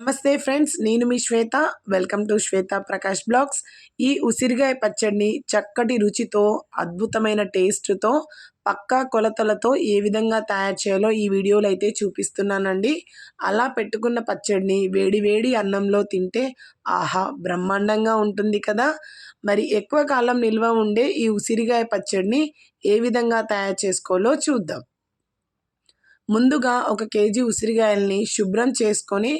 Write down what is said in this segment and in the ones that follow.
నమస్తే ఫ్రెండ్స్ నేను మీ Shweta. Welcome to Shweta Prakash blogs. ఈ ఉసిరిగాయ పచ్చడిని చక్కటి రుచితో అద్భుతమైన టేస్ట్తో పక్కా కొలతలతో ఏ విధంగా తయారు చేయాలో ఈ వీడియోలో అయితే చూపిస్తున్నానండి. అలా పెట్టుకున్న పచ్చడిని వేడి వేడి అన్నంలో తింటే ఆహా బ్రహ్మాండంగా ఉంటుంది కదా! మరి ఎక్కువ కాలం నిల్వ ఉండే ఈ ఉసిరిగాయ పచ్చడిని ఏ విధంగా తయారు చేసుకోవాలో చూద్దాం. ముందుగా ఒక కేజీ ఉసిరిగాయల్ని శుభ్రం చేసుకొని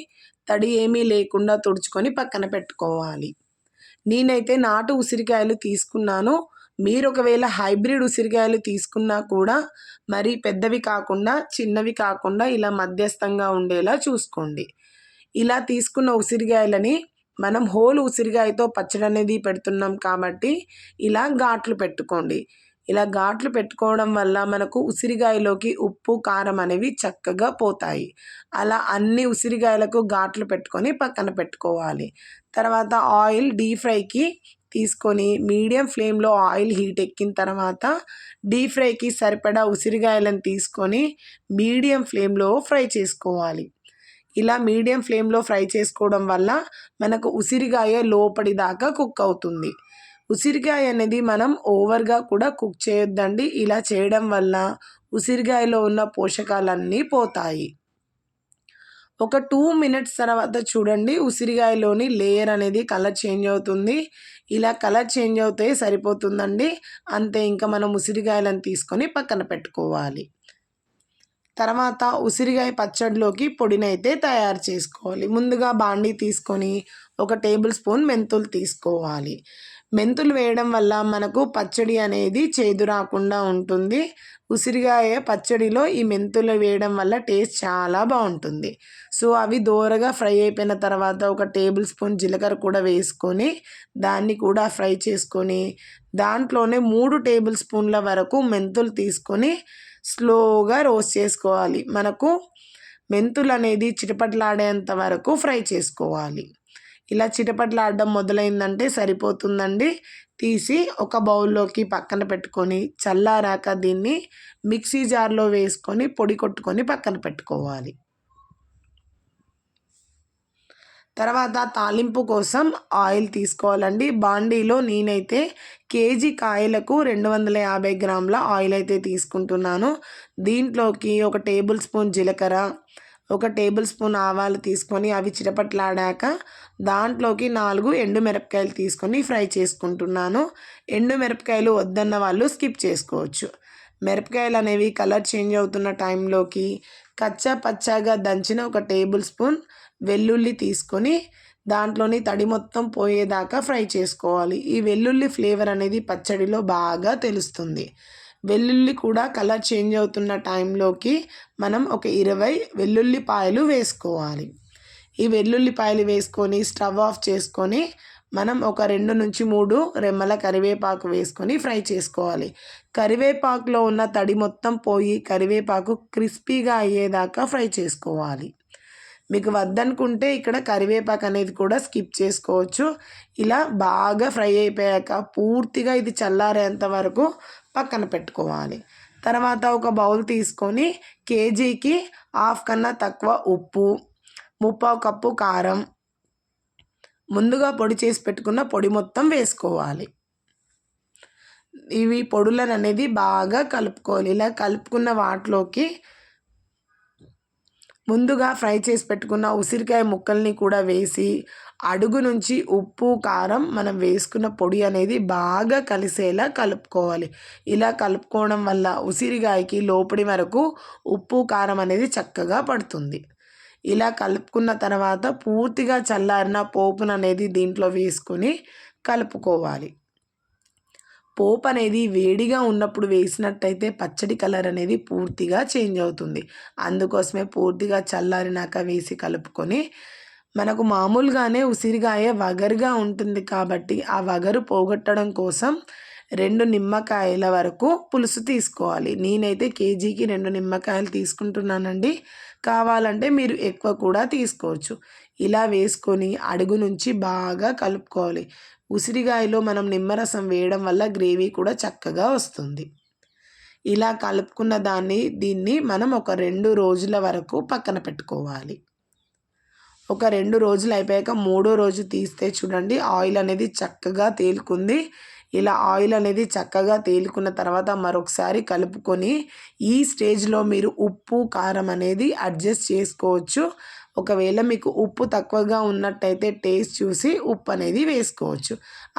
తడి ఏమీ లేకుండా తుడుచుకొని పక్కన పెట్టుకోవాలి. నేనైతే నాటు ఉసిరికాయలు తీసుకున్నాను. మీరు ఒకవేళ హైబ్రిడ్ ఉసిరికాయలు తీసుకున్నా కూడా మరి పెద్దవి కాకుండా చిన్నవి కాకుండా ఇలా మధ్యస్థంగా ఉండేలా చూసుకోండి. ఇలా తీసుకున్న ఉసిరికాయలని మనం హోల్ ఉసిరికాయతో పచ్చడి అనేది పెడుతున్నాం కాబట్టి ఇలా ఘాట్లు పెట్టుకోండి. ఇలా ఘాట్లు పెట్టుకోవడం వల్ల మనకు ఉసిరికాయలోకి ఉప్పు కారం అనేవి చక్కగా పోతాయి. అలా అన్ని ఉసిరికాయలకు ఘాట్లు పెట్టుకొని పక్కన పెట్టుకోవాలి. తర్వాత ఆయిల్ డీప్ ఫ్రైకి తీసుకొని మీడియం ఫ్లేమ్లో ఆయిల్ హీట్ ఎక్కిన తర్వాత డీప్ ఫ్రైకి సరిపడా ఉసిరికాయలను తీసుకొని మీడియం ఫ్లేమ్లో ఫ్రై చేసుకోవాలి. ఇలా మీడియం ఫ్లేమ్లో ఫ్రై చేసుకోవడం వల్ల మనకు ఉసిరికాయ లోపడి దాకా కుక్ అవుతుంది. ఉసిరికాయ అనేది మనం ఓవర్గా కూడా కుక్ చేయొద్దండి. ఇలా చేయడం వల్ల ఉసిరికాయలో ఉన్న పోషకాలన్నీ పోతాయి. ఒక టూ మినిట్స్ తర్వాత చూడండి ఉసిరికాయలోని లేయర్ అనేది కలర్ చేంజ్ అవుతుంది. ఇలా కలర్ చేంజ్ అవుతే సరిపోతుందండి. అంతే ఇంకా మనం ఉసిరికాయలను తీసుకొని పక్కన పెట్టుకోవాలి. తర్వాత ఉసిరికాయ పచ్చడిలోకి పొడినైతే తయారు చేసుకోవాలి. ముందుగా బాండీ తీసుకొని ఒక టేబుల్ స్పూన్ మెంతులు తీసుకోవాలి. మెంతులు వేయడం వల్ల మనకు పచ్చడి అనేది చేదు రాకుండా ఉంటుంది. ఉసిరికాయ పచ్చడిలో ఈ మెంతులు వేయడం వల్ల టేస్ట్ చాలా బాగుంటుంది. సో అవి దోరగా ఫ్రై అయిపోయిన తర్వాత ఒక టేబుల్ స్పూన్ జీలకర్ర కూడా వేసుకొని దాన్ని కూడా ఫ్రై చేసుకొని దాంట్లోనే మూడు టేబుల్ స్పూన్ల వరకు మెంతులు తీసుకొని స్లోగా రోస్ట్ చేసుకోవాలి. మనకు మెంతులు అనేది చిటపట్లాడేంత వరకు ఫ్రై చేసుకోవాలి. ఇలా చిటపట్లాడడం మొదలైందంటే సరిపోతుందండి. తీసి ఒక బౌల్లోకి పక్కన పెట్టుకొని చల్లారాక దీన్ని మిక్సీ జార్లో వేసుకొని పొడి కొట్టుకొని పక్కన పెట్టుకోవాలి. తర్వాత తాలింపు కోసం ఆయిల్ తీసుకోవాలండి. బాండీలో నేనైతే కేజీ కాయలకు రెండు వందల యాభై గ్రాముల ఆయిల్ అయితే తీసుకుంటున్నాను. దీంట్లోకి ఒక టేబుల్ స్పూన్ జీలకర్ర ఒక టేబుల్ స్పూన్ ఆవాలు తీసుకొని అవి చిరపట్లాడాక దాంట్లోకి నాలుగు ఎండు మిరపకాయలు తీసుకొని ఫ్రై చేసుకుంటున్నాను. ఎండు మిరపకాయలు వద్దన్న వాళ్ళు స్కిప్ చేసుకోవచ్చు. మిరపకాయలు అనేవి కలర్ చేంజ్ అవుతున్న టైంలోకి కచ్చా పచ్చాగా దంచిన ఒక టేబుల్ స్పూన్ వెల్లుల్లి తీసుకొని దాంట్లోని తడి మొత్తం పోయేదాకా ఫ్రై చేసుకోవాలి. ఈ వెల్లుల్లి ఫ్లేవర్ అనేది పచ్చడిలో బాగా తెలుస్తుంది. వెల్లుల్లి కూడా కలర్ చేంజ్ అవుతున్న టైంలోకి మనం ఒక ఇరవై వెల్లుల్లిపాయలు వేసుకోవాలి. ఈ వెల్లుల్లిపాయలు వేసుకొని స్టవ్ ఆఫ్ చేసుకొని మనం ఒక రెండు నుంచి మూడు రెమ్మల కరివేపాకు వేసుకొని ఫ్రై చేసుకోవాలి. కరివేపాకులో ఉన్న తడి మొత్తం పోయి కరివేపాకు క్రిస్పీగా అయ్యేదాకా ఫ్రై చేసుకోవాలి. మీకు వద్దనుకుంటే ఇక్కడ కరివేపాకు అనేది కూడా స్కిప్ చేసుకోవచ్చు. ఇలా బాగా ఫ్రై అయిపోయాక పూర్తిగా ఇది చల్లారేంత వరకు పక్కన పెట్టుకోవాలి. తర్వాత ఒక బౌల్ తీసుకొని కేజీకి హాఫ్ కన్నా తక్కువ ఉప్పు ముప్పావు కప్పు కారం ముందుగా పొడి చేసి పెట్టుకున్న పొడి మొత్తం వేసుకోవాలి. ఇవి పొడులను అనేది బాగా కలుపుకోవాలి. ఇలా కలుపుకున్న వాటిలోకి ముందుగా ఫ్రై చేసి పెట్టుకున్న ఉసిరికాయ ముక్కల్ని కూడా వేసి అడుగు నుంచి ఉప్పు కారం మనం వేసుకున్న పొడి అనేది బాగా కలిసేలా కలుపుకోవాలి. ఇలా కలుపుకోవడం వల్ల ఉసిరికాయకి లోపలి వరకు ఉప్పు కారం అనేది చక్కగా పడుతుంది. ఇలా కలుపుకున్న తర్వాత పూర్తిగా చల్లారిన పోపును అనేది దీంట్లో వేసుకొని కలుపుకోవాలి. పోపు అనేది వేడిగా ఉన్నప్పుడు వేసినట్టయితే పచ్చడి కలర్ అనేది పూర్తిగా చేంజ్ అవుతుంది. అందుకోసమే పూర్తిగా చల్లారినాక వేసి కలుపుకొని మనకు మామూలుగానే ఉసిరికాయ వగరుగా ఉంటుంది కాబట్టి ఆ వగరు పోగొట్టడం కోసం రెండు నిమ్మకాయల వరకు పులుసు తీసుకోవాలి. నేనైతే కేజీకి రెండు నిమ్మకాయలు తీసుకుంటున్నానండి. కావాలంటే మీరు ఎక్కువ కూడా తీసుకోవచ్చు. ఇలా వేసుకొని అడుగు నుంచి బాగా కలుపుకోవాలి. ఉసిరికాయలో మనం నిమ్మరసం వేయడం వల్ల గ్రేవీ కూడా చక్కగా వస్తుంది. ఇలా కలుపుకున్న దాన్ని దీన్ని మనం ఒక రెండు రోజుల వరకు పక్కన పెట్టుకోవాలి. ఒక రెండు రోజులు అయిపోయాక మూడో రోజు తీస్తే చూడండి ఆయిల్ అనేది చక్కగా తేలుకుంది. ఇలా ఆయిల్ అనేది చక్కగా తేలుకున్న తర్వాత మరొకసారి కలుపుకొని ఈ స్టేజ్లో మీరు ఉప్పు కారం అనేది అడ్జస్ట్ చేసుకోవచ్చు. ఒకవేళ మీకు ఉప్పు తక్కువగా ఉన్నట్టయితే టేస్ట్ చూసి ఉప్పు అనేది వేసుకోవచ్చు.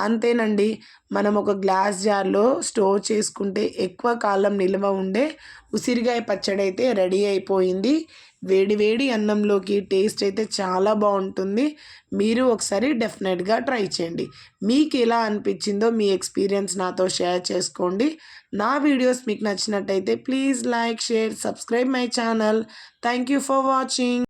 అంతేనండి మనం ఒక గ్లాస్ జార్లో స్టోర్ చేసుకుంటే ఎక్కువ కాలం నిల్వ ఉండే ఉసిరికాయ పచ్చడి అయితే రెడీ అయిపోయింది. వేడివేడి అన్నంలోకి టేస్ట్ అయితే చాలా బాగుంటుంది. మీరు ఒకసారి డెఫినెట్గా ట్రై చేయండి. మీకు ఎలా అనిపించిందో మీ ఎక్స్పీరియన్స్ నాతో షేర్ చేసుకోండి. నా వీడియోస్ మీకు నచ్చినట్టయితే please like share subscribe my channel. Thank you for watching.